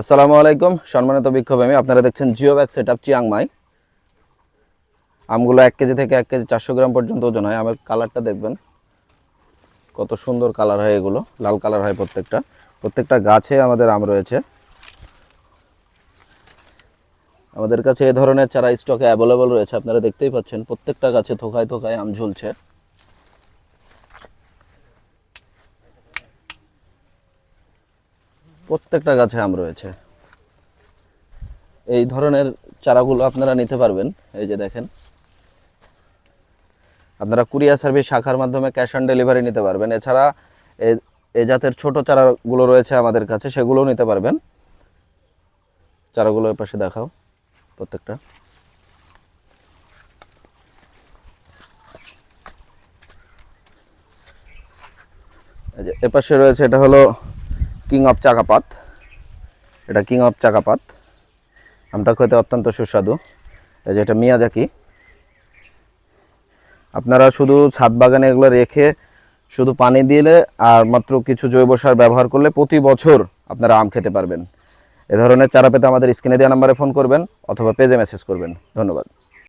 আসসালামু আলাইকুম। সম্মানিত বিক্ষোভ আমি আপনারা দেখছেন geo bag set up Chiang Mai. আমগুলো এক কেজি থেকে এক কেজি চারশো গ্রাম পর্যন্ত ওজন হয়। আমের কালারটা দেখবেন। কত সুন্দর কালার হয় এগুলো। লাল কালার হয় প্রত্যেকটা। প্রত্যেকটা গাছে আমাদের আম রয়েছে। আমাদের কাছে এ ধরনের চারা স্টকে অ্যাভেলেবল রয়েছে। আপনারা দেখতেই পাচ্ছেন, প্রত্যেকটা গাছে থোকায় থোকায় আম ঝুলছে। প্রত্যেকটা গাছে আম রয়েছে। এই ধরনের চারাগুলো আপনারা নিতে পারবেন, এই যে দেখেন। আপনারা কুরিয়ার সার্ভিস শাখার মাধ্যমে ক্যাশ অন ডেলিভারি নিতে পারবেন। এছাড়া এ- জাতের ছোট চারাগুলো রয়েছে আমাদের কাছে, সেগুলোও নিতে পারবেন। চারাগুলো পাশে দেখাও প্রত্যেকটা। এপাশে রয়েছে, এটা হলো কিং অফ চাকাপাত এটা কিং অফ চাকাপাত আমটা খেতে অত্যন্ত সুস্বাদু। এই যে এটা মিয়াজাকি। আপনারা শুধু ছাদ বাগানে এগুলো রেখে শুধু পানি দিলে আর মাত্র কিছু জৈব সার ব্যবহার করলে প্রতি বছর আপনারা আম খেতে পারবেন। এ ধরনের চারা পেতে আমাদের স্ক্রিনে দেওয়া নাম্বারে ফোন করবেন অথবা পেজে মেসেজ করবেন। ধন্যবাদ।